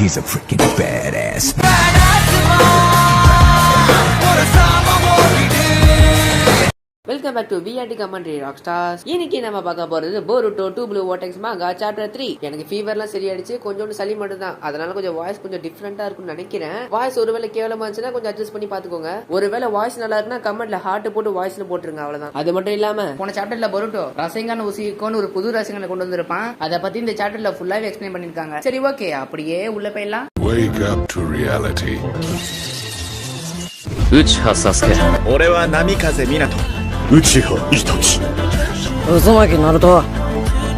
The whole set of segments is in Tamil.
He's a freaking badass. Welcome back to VRT commentary rock stars இன்னைக்கு நம்ம பார்க்க போறது போருட்டோ டூ ப்ளூ வாட்டெக்ஸ் மாங்கா சாப்டர் த்ரீ எனக்கு ஃபீவர்லாம் சரியாயிடுச்சு கொஞ்சோண்டு சளி மட்டும் தான் அதனால கொஞ்சம் வாய்ஸ் கொஞ்சம் டிஃப்ரெண்டா இருக்கும்னு நினைக்கிறேன் வாய்ஸ் ஒருவேளை கேவலமா இருந்துச்சுன்னா கொஞ்சம் அட்ஜஸ்ட் பண்ணி பாத்துக்கோங்க ஒருவேளை வாய்ஸ் நல்லா இருக்குன்னா கமெண்ட்ல ஹார்ட் போட்டு வாய்ஸ்னு போட்டுருங்க அவ்வளவுதான் அது மட்டும் இல்லாம போன சாப்டர்ல போருட்டோ ரசங்கான உசிக்கோன்னு ஒரு புது ரசங்கனை கொண்டு வந்திருப்பான் அதை பத்தி இந்த சாப்டர்ல ஃபுல்லாவே எக்ஸ்பிளைன் பண்ணிருக்காங்க சரி ஓகே அப்படியே உள்ள போயிடலாம் Wake up to reality. 内葉サスケ俺は波風湊 内葉イタチ渦巻きナルト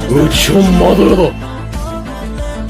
内本マドラだ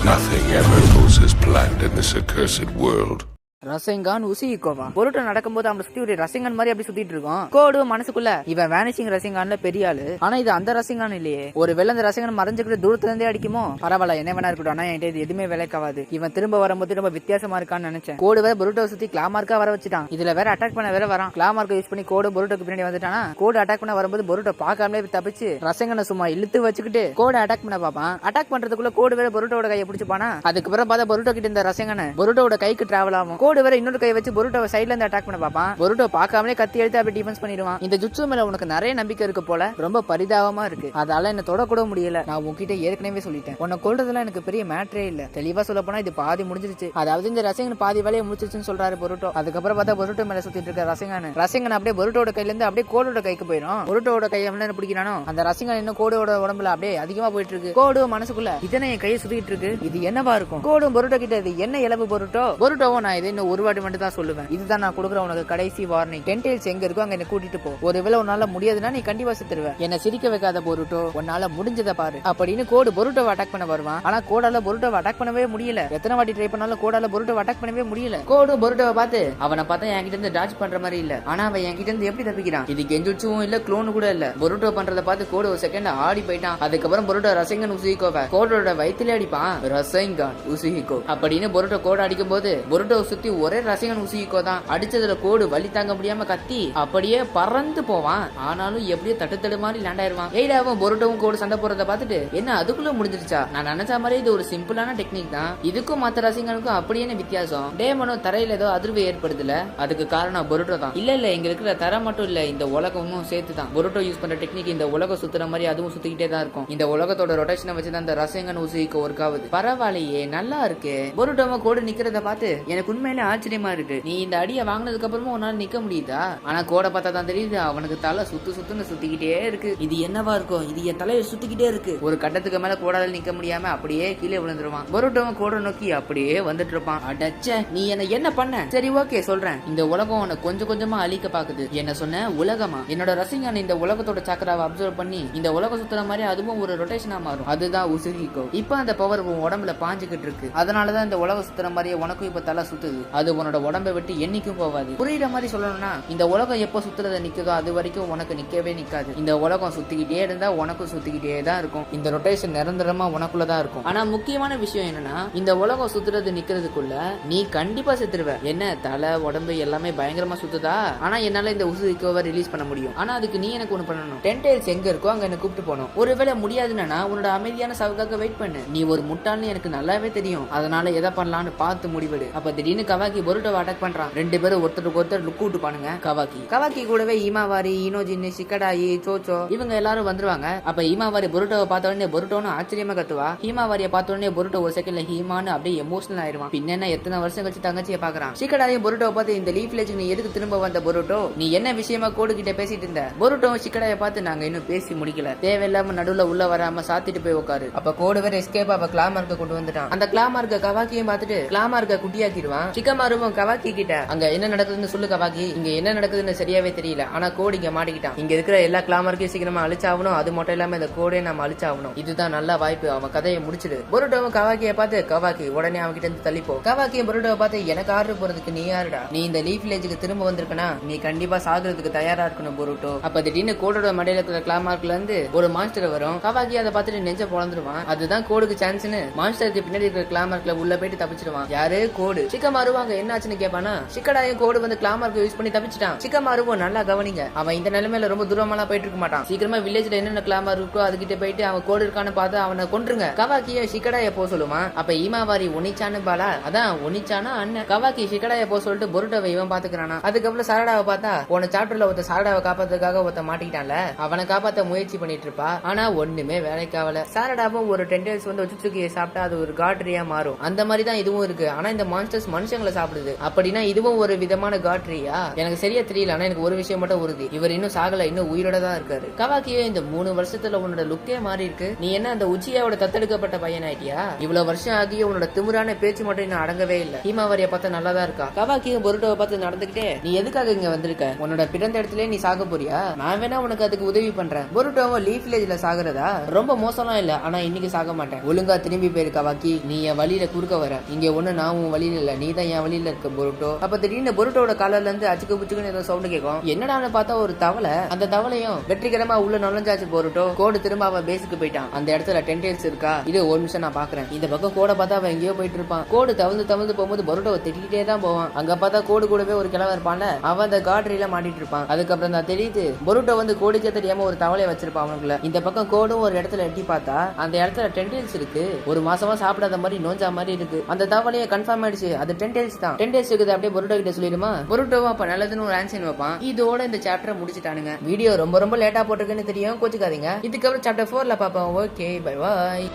Nothing ever goes as planned in this accursed world. ரசங்கான் உசிக்கோவா பொருட்டோ நடக்கும்போது அவனை சுத்தி ஒரு ரசிங்கன் மாதிரி அப்படி சுத்திட்டு இருக்கோம் கோடு மனசுக்குள்ள இவன் வேனிசிங் ரசிங்கான்ல பெரிய ஆளு. ஆனா இது அந்த ரசிங்கான் இல்லையே. ஒரு வேளை அந்த ரசிங்கன் மறைஞ்சுக்கிட்டு தூரத்துல இருந்தே அடிக்குமோ? பரவாயில்ல என்ன வேணா இருக்கட்டும். ஆனா என்கிட்ட இது எதுவுமே விலைக்காவாது இவன் திரும்ப வரும்போது ரொம்ப வித்தியாசமா இருக்கான்னு நினைச்சேன். கோடு வேற பொருட்டோ சுத்தி கிளாமார்க்கா வர வச்சுட்டான். இதுல வேற அட்டாக் பண்ண வேற வரான். கிளாமார்க்கை யூஸ் பண்ணி கோடு பொருட்டோக்கு பின்னாடி வந்துட்டானா? கோடு அட்டாக் பண்ண வரும்போது பொருட்டோ பார்க்காமலே தப்பிச்சு ரசங்கனை சும்மா இழுத்து வச்சுக்கிட்டு கோடு அட்டாக் பண்ண பாப்பான் அட்டாக் பண்றதுக்குள்ள கோடு வேற பொருட்டோட கையை பிடிச்சுப்பானா? அதுக்கப்புறம் பார்த்தா பொருட்டோ கிட்ட இந்த ரசங்கனை பொருட்டோட கைக்கு டிராவல் ஆகும். கோடு வேற இன்னொரு கை வச்சு பொருட்டோவை சைடுல இருந்து அட்டாக் பண்ண பாப்பான் பொருட்டோ பார்க்காமலே கத்தி எடுத்து அப்படி டிஃபென்ஸ் பண்ணிடுவான். இந்த ஜுட்சு மேல உனக்கு நிறைய நம்பிக்கை இருக்கு போல. ரொம்ப பரிதாபமா இருக்கு. அதால என்ன தொடக்கூட முடியல. நான் உன்கிட்ட ஏற்கனவே சொல்லிட்டேன். உன்னை கொள்றதுலாம் எனக்கு பெரிய மேட்ரே இல்ல. தெளிவா சொல்ல போனா இது பாதி முடிஞ்சிருச்சு. அதாவது இந்த ரசிகன் பாதி வேலையை முடிச்சிருச்சுன்னு சொல்றாரு பொருட்டோ. அதுக்கப்புறம் பார்த்தா பொருட்டோ மேல சுத்திட்டு இருக்க ரசிகன். ரசிகன் அப்படியே பொருட்டோட கையில இருந்து அப்படியே கோடோட கைக்கு போயிடும். பொருட்டோட கையை என்ன பிடிக்கிறானோ அந்த ரசிகன் இன்னும் கோடோட உடம்புல அப்படியே அதிகமா போயிட்டு இருக்கு. கோடு மனசுக்குள்ள இதனை என் கையை சுத்திட்டு இருக்கு? இது என்னவா இருக்கும்? கோடும் பொருட்டோ கிட்ட இது என்ன இழப்பு பொருட்டோ? பொருட்டோவும் நான் இது இன்னும் ஒரு வாட்டி மட்டும் தான் சொல்லுவேன். இதுதான் நான் கொடுக்குற உனக்கு கடைசி வார்னிங் டென்டைல்ஸ் எங்க இருக்கோ அங்க என்ன கூட்டிட்டு போ. ஒருவேளை உன்னால முடியாதுன்னா நீ கண்டிப்பா செத்துருவேன் என்ன சிரிக்க வைக்காத பொருட்டோ உன்னால முடிஞ்சதை பாரு. அப்படின்னு கோடு பொருட்டோவை அட்டாக் பண்ண வருவான். ஆனா கோடால பொருட்டோவை அட்டாக் பண்ணவே முடியல. எத்தனை வாட்டி ட்ரை பண்ணாலும் கோடால பொருட்டோவை அட்டாக் பண்ணவே முடியல. கோடு பொருட்டோவை பார்த்து அவனை பார்த்தா என்கிட்ட இருந்து டாச் பண்ற மாதிரி இல்ல. ஆனா அவன் என்கிட்ட இருந்து எப்படி தப்பிக்கிறான்? இது கெஞ்சுச்சும் இல்ல குளோனு கூட இல்ல. பொருட்டோ பண்றத பார்த்து கோடு ஒரு செகண்ட் ஆடி போயிட்டான். அதுக்கப்புறம் பொருட்டோ ரசங்கன் உசுகிக்கோவ. கோடோட வயித்துல அடிப்பான். ரசங்கன் உசுகிக்கோ. அப்படின்னு பொருட்டோ கோடு அடிக்கும் போது பொருட்டோ சுத்தி ஒரே ரசிகன் உசுகிக்கோ தான். அடிச்சதுல கோடு வலி தாங்க முடியாம கத்தி அப்படியே பறந்து போவான். ஆனாலும் எப்படியோ தட்டு தடு மாதிரி லேண்ட் ஆயிருவான். எய்டாவும் பொருட்டோவும் கோடு சண்டை போறத பார்த்துட்டு என்ன அதுக்குள்ள முடிஞ்சிருச்சா? நான் நினைச்ச மாதிரி இது ஒரு சிம்பிளான டெக்னிக் தான். இதுக்கும் மத்த ரசிகனுக்கும் அப்படியே வித்தியாசம்? டேமனும் தரையில ஏதோ அதிர்வு ஏற்படுதுல? அதுக்கு காரணம் பொருட்டோ தான். இல்ல இல்ல எங்க இருக்கிற தரை மட்டும் இல்ல இந்த உலகமும் சேர்த்து தான். பொருட்டோ யூஸ் பண்ற டெக்னிக் இந்த உலகம் சுத்துற மாதிரி அதுவும் சுத்திக்கிட்டே தான் இருக்கும். இந்த உலகத்தோட ரொட்டேஷனை வச்சு தான் இந்த ரசங்கன் ஒர்க் ஆகுது. பரவாயில்லையே நல்லா இருக்கு. பொருட்டோவ கோடு நிக்கிறத பார்த்து எனக்கு உண்மையில ஆச்சரியமா இருக்கு? நீ இந்த அடியை வாங்கினதுக்கு அப்புறமா உன்னால நிக்க முடியுதா? ஆனா கோடை பார்த்தா தான் தெரியுது அவனுக்கு தலை சுத்து சுத்துன்னு சுத்திக்கிட்டே இருக்கு. இது என்னவா இருக்கும் இது என் தலையை சுத்திக்கிட்டே இருக்கு. ஒரு கட்டத்துக்கு மேல கோடால நிக்க முடியாம அப்படியே கீழே விழுந்துருவான். பொருட்டவன் கோடை நோக்கி அப்படியே வந்துட்டு இருப்பான். அடச்ச நீ என்ன என்ன பண்ண? சரி ஓகே சொல்றேன். இந்த உலகம் உன்னை கொஞ்சம் கொஞ்சமா அழிக்க பாக்குது. என்ன சொன்ன? உலகமா? என்னோட ரசிகன் இந்த உலகத்தோட சக்கராவை அப்சர்வ் பண்ணி இந்த உலகம் சுத்துற மாதிரி அதுவும் ஒரு ரொட்டேஷனா மாறும். அதுதான் உசுகிக்கோ இப்ப அந்த பவர் உன் உடம்புல பாஞ்சுக்கிட்டு இருக்கு. அதனாலதான் இந்த உலக சுத்துற மாதிரியே உனக்கும் இப்ப தலை சுத்துது. அது உன்னோட உடம்பை விட்டு என்னைக்கும் போகாது. புரியுற மாதிரி சொல்லணும்னா இந்த உலகம் எப்போ சுத்துறத நிக்குதோ அது வரைக்கும் உனக்கு நிக்கவே நிக்காது. இந்த உலகம் சுத்திக்கிட்டே இருந்தா உனக்கும் சுத்திக்கிட்டே தான் இருக்கும். இந்த ரொட்டேஷன் நிரந்தரமா உனக்குள்ள தான் இருக்கும். ஆனா முக்கியமான விஷயம் என்னன்னா இந்த உலகம் சுத்துறது நிக்கிறதுக்குள்ள நீ கண்டிப்பா செத்துருவ. என்ன தலை உடம்பு எல்லாமே பயங்கரமா சுத்துதா? ஆனா என்னால இந்த உசுவிக்கோவை ரிலீஸ் பண்ண முடியும். ஆனா அதுக்கு நீ எனக்கு ஒண்ணு பண்ணணும். டென் டெயில்ஸ் எங்க இருக்கோ அங்க என்ன கூப்பிட்டு போகணும். ஒருவேளை முடியாதுன்னா உன்னோட அமைதியான சவுக்காக வெயிட் பண்ணு. நீ ஒரு முட்டாள்னு எனக்கு நல்லாவே தெரியும். அதனால எதை பண்ணலாம்னு பார்த்து முடிவெடு. அப்ப திடீர்னு கவாக்கி பொருட்டோவை அட்டாக் பண்றான். ரெண்டு பேரும் ஒருத்தருக்கு ஒருத்தர் லுக் விட்டு பானுங்க. கவாக்கி கவாக்கி கூடவே ஈமாவாரி இனோஜின் சிக்கடாயி சோச்சோ இவங்க எல்லாரும் வந்துருவாங்க. அப்ப ஈமாவாரி பொருட்டோவை பார்த்த உடனே பொருட்டோன்னு ஆச்சரியமா கத்துவா. ஹீமாவாரிய பார்த்த உடனே பொருட்டோ ஒரு செகண்ட்ல ஹீமான்னு அப்படியே எமோஷனல் ஆயிருவான் பின்ன எத்தனை வருஷம் கழிச்சு தங்கச்சியை பாக்குறான் சிக்கடாயும் பொருட்டோவை பார்த்து இந்த லீஃப் வில்லேஜ் நீ எதுக்கு திரும்ப வந்த பொருட்டோ? நீ என்ன விஷயமா கோடு கிட்ட பேசிட்டு இருந்த? பொருட்டோ சிக்கடாயை பார்த்து நாங்க இன்னும் பேசி முடிக்கல. தேவையில்லாம நடுவுல உள்ள வராம சாத்திட்டு போய் உட்காரு அப்ப கோடு வேற எஸ்கேப் அவ கிளாமார்க்க கொண்டு வந்துட்டான். அந்த கிளாமார்க்க கவாக்கியும் பார்த்துட்டு கிளாமார்க்க குட்டியாக்கிடுவான். சிக்கமாருவும் கவாக்கி கிட்ட? அங்க என்ன நடக்குதுன்னு சொல்லு கவாக்கி. இங்க என்ன நடக்குதுன்னு சரியாவே தெரியல. ஆனா கோடு இங்க மாட்டிக்கிட்டான். இங்க இருக்கிற எல்லா கிளாமருக்கும் சீக்கிரமா அழிச்சாகணும். அது மட்டும் இல்லாம இந்த கோடே நம்ம அழிச்சாகணும். இதுதான் நல்ல வாய்ப்பு. அவன் கதையை முடிச்சிடு. பொருட்டோவும் கவாக்கியை பார்த்து கவாக்கி உடனே அவன் கிட்ட இருந்து தள்ளிப்போ. கவாக்கியும் பொருட்டோவை பார்த்து எனக்கு ஆர்டர் போறதுக்கு நீ யாருடா? நீ இந்த லீஃப் வில்லேஜுக்கு திரும்ப வந்திருக்கனா? நீ கண்டிப்பா சாகுறதுக்கு தயாரா இருக்கணும் பொருட்டோ. அப்ப திடீர்னு கோடோட மடையில இருக்கிற கிளாமார்க்ல இருந்து ஒரு மாஸ்டர் வரும். கவாக்கி அதை பார்த்துட்டு நெஞ்ச பொழந்துருவான் அதுதான் கோடுக்கு சான்ஸ்னு மாஸ்டருக்கு பின்னாடி இருக்கிற கிளாமார்க்ல உள்ள போயிட்டு தப்பிச்சிருவான். யாரு? கோடு சிக்கமாரு கோடுவாங்க என்ன ஆச்சுன்னு சிக்கடாயும் கோடு வந்து கிளாமருக்கு யூஸ் பண்ணி தப்பிச்சிட்டான். சிக்கமாருவும் நல்லா கவனிங்க. அவன் இந்த நிலைமையில ரொம்ப தூரமாலாம் போயிட்டு இருக்க மாட்டான். சீக்கிரமா வில்லேஜ்ல என்னென்ன கிளாமர் இருக்கோ அதுகிட்ட போயிட்டு அவன் கோடு இருக்கான்னு பார்த்து அவனை கொண்டுருங்க கவாக்கிய சிக்கடாய போ சொல்லுமா? அப்ப ஈமாவாரி ஒனிச்சான்னு பாலா? அதான் ஒனிச்சானா அண்ணன்? கவாக்கி சிக்கடாய போ சொல்லிட்டு பொருட்டவை இவன் பாத்துக்கிறானா அதுக்கப்புறம் சாரடாவை பார்த்தா போன சாப்டர்ல ஒருத்த சாரடாவை காப்பாத்துறதுக்காக ஒருத்த மாட்டிக்கிட்டான்ல. அவனை காப்பாத்த முயற்சி பண்ணிட்டு இருப்பா. ஆனா ஒண்ணுமே வேலைக்கு ஆகல சாரடாவும் ஒரு டென்டல்ஸ் வந்து ஒச்சுச்சுக்கியை சாப்பிட்டா அது ஒரு காட்ரியா மாறும். அந்த மாதிரி தான் இதுவும் இருக்கு. ஆனா இந்த மான்ஸ்டர்ஸ் மனுஷங்களை சாப்பிடுது. அப்படின்னா இதுவும் ஒரு விதமான காட்ரியா? எனக்கு சரியா தெரியல ஆனா எனக்கு ஒரு விஷயம் மட்டும் உறுதி. இவர் இன்னும் சாகல இன்னும் உயிரோட தான் இருக்காரு. கவாக்கியோ இந்த மூணு வருஷத்துல உன்னோட லுக்கே மாறி இருக்கு. நீ என்ன அந்த உச்சியாவோட தத்தெடுக்கப்பட்ட பையன் ஆயிட்டியா? இவ்வளவு வருஷம் ஆகிய உன்னோட திமிரான பேச்சு மட்டும் இன்னும் அடங்கவே இல்ல. ஹீமாவரியை பார்த்தா நல்லா தான் இருக்கா? கவாக்கியும் பொருட்டோவை பார்த்து நடந்துகிட்டே நீ எதுக்காக இங்க வந்திருக்க? உன்னோட பிறந்த இடத்துல நீ சாக போறியா? நான் வேணா உனக்கு அதுக்கு உதவி பண்றேன். பொருட்டோவும் லீஃப் வில்லேஜ்ல சாகுறதா? ரொம்ப மோசம்லாம் இல்ல ஆனா இன்னைக்கு சாக மாட்டேன். ஒழுங்கா திரும்பி போயிருக்கா கவாக்கி. நீ என் வழியில குறுக்க வர. இங்க ஒண்ணு நான் உன் வழியில இல்ல. நீ தான் என் வழியில இருக்க பொருட்டோ? அப்ப திடீர்னு பொருட்டோட காலர்ல இருந்து அச்சுக்கு புச்சுக்குன்னு ஏதோ சவுண்ட் கேட்கும். என்னடான்னு பார்த்தா ஒரு தவளை. அந்த தவளையும் வெற்றிகரமா உள்ள நுழைஞ்சாச்சு பொருட்டோ. கோடு திரும்ப அவன் பேஸுக்கு போயிட்டான். அந்த இடத்துல டென்டேல்ஸ் இருக்கா? இது ஒரு நிமிஷம் நான் பாக்குறேன் இந்த பக்கம் கோடை பார்த்தா அவன் எங்கேயோ போயிட்டு இருப்பான். கோடு தவழ்ந்து தவழ்ந்து போகும்போது பொருட்டோவை திட்டிகிட்டே தான் போவான். அங்க பார்த்தா கோடு கூடவே ஒரு கிழவன் இருப்பான்ல அவன் அந்த காட்ரியில மாட்டிட்டு இருப்பான். அதுக்கப்புறம் தான் தெரியுது பொருட்டோ வந்து கோடுக்கே தெரியாம ஒரு தவளையை வச்சிருப்பான் அவனுக்குள்ள. இந்த பக்கம் கோடும் ஒரு இடத்துல எட்டி பார்த்தா அந்த இடத்துல டென்டேல்ஸ் இருக்கு. ஒரு மாசமா சாப்பிடாத மாதிரி நோஞ்சா மாதிரி இருக்கு. அந்த தவளையை கன்ஃபார்ம் ஆயிடுச்சு. அது டென்டேல்ஸ் தான். டென்டேல்ஸ் இருக்குது அப்படியே பொருட்டோ கிட்ட சொல்லிடுமா? பொருட்டோவும் அப்ப நல்லதுன்னு ஒரு ஆன்சர் வைப்பான் இதோட இந்த சாப்டரை முடிச்சிட்டானுங்க. வீடியோ ரொம்ப ரொம்ப லேட்டா போட்டிருக்குன்னு தெரியும் கோச்சுக்காதீங்க. இதுக்கப்புறம் சாப்டர் ஃபோர்ல பாப்போம். Okay bye bye